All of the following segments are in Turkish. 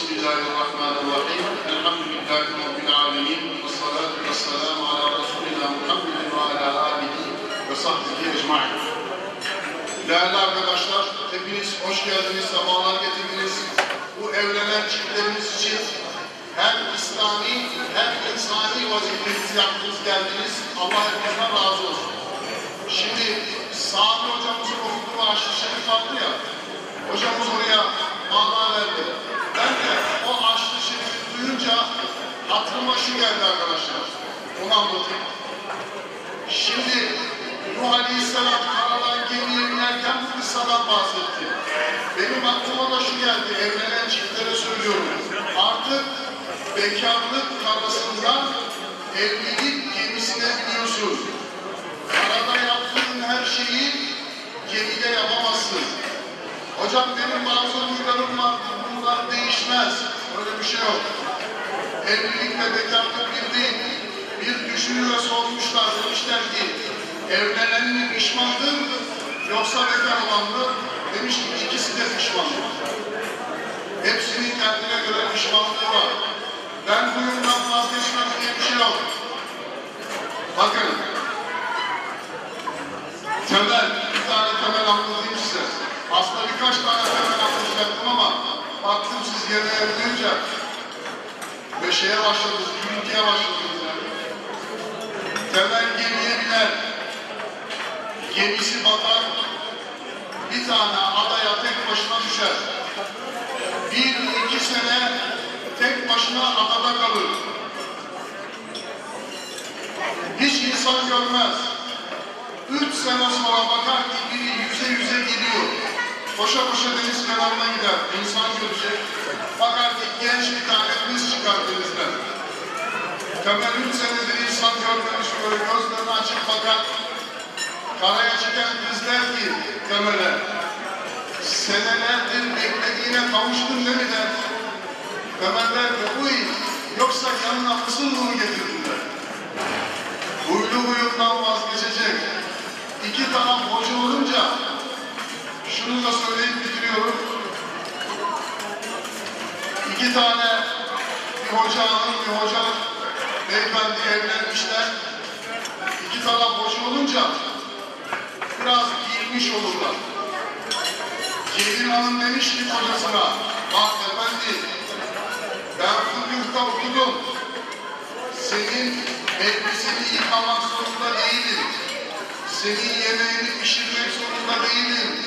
Bismillahirrahmanirrahim. Elhamdülillahi Rabbil alemin. Ve salatu ve selamu ala Resulina Muhammedin ve ala alihi ve sahbihi ecmain. Değerli arkadaşlar, hepiniz hoş geldiniz, sefalar getirdiniz. Bu evlenen çiftlerimiz için hem İslami hem insani vazifenizi yaptınız, geldiniz. Allah hepinizden razı olsun. Şimdi Sami hocamızın okuduğu aşçı şerif aldı ya, hocamız oraya hatırıma şu geldi arkadaşlar. Onu anlatayım. Şimdi Nuh Aleyhisselam karadan gemiye binerken bu kıssadan bahsetti. Benim aklıma da şu geldi, evlenen çiftlere söylüyorum. Artık bekarlık karasından evlilik gemisine biniyorsun. Karada yaptığın her şeyi gemide yapamazsın. Hocam benim bazı huylarım vardır, bunlar değişmez. Öyle bir şey yok. Evlilikle bekarlık bir değil. Bir düşünür ve sormuşlar, demişler ki evlenen mi pişmandır yoksa bekar olan mı? Demiş ki ikisi de pişmandır. Hepsinin kendine göre pişmanlığı var. Ben huyumdan vazgeçmem diye bir şey yok. Bakın, temel, bir tane temel anlatayım size. Aslında birkaç tane temel anlatacaktım ama baktım siz yemeğe duyunca ve şeye başladınız, gürültüye başladınız. Yani. Temel gemiye biner, gemisi batar, bir tane adaya tek başına düşer. Bir, iki sene tek başına adada kalır. Hiç insan görmez. Üç sene sonra bakar ki biri yüze yüze geliyor. Koşa koşa deniz kenarına gider. İnsan görecek. Bakar ki genç bir tane denizden. Temel üç senedir insan görmemiş böyle gözlerini açıp bakar. Karaya çıkan ki Temel'e senelerdir beklediğine kavuştun değil mi der. Temel der ki uy yoksa yanına mısın bunu getirdin der. Huylu huyundan vazgeçecek. İki taraf hoca olunca şunu da söyleyip bitiriyorum. İki tane hoca hanım, bir hoca beyefendi evlenmişler. İki taraf hoca olunca biraz giyilmiş olurlar. Gelin hanım demiş ki kocasına, bak efendi, ben fıkıhta okudum. Senin elbiseni yıkamak zorunda değilim. Senin yemeğini pişirmek zorunda değilim.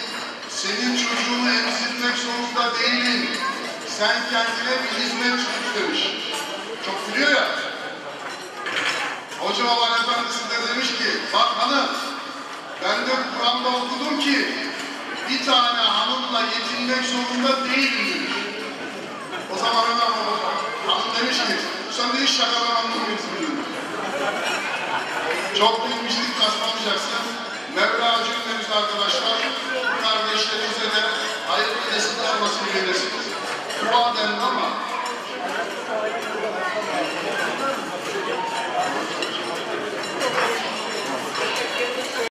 Sen kendine bir hizmet tut demiş. Çok biliyor ya. Hoca olan efendisi de demiş ki, bak hanım, ben de Kur'an'da okudum ki bir tane hanımla yetinmek zorunda değilim demiş. O zaman Ömer Baba, hanım demiş ki, sen de hiç şakadan anlamıyorsun. Çok bilmişlik taslamayacaksın. Mevla cümlemiz arkadaşlar, bu kardeşlerimize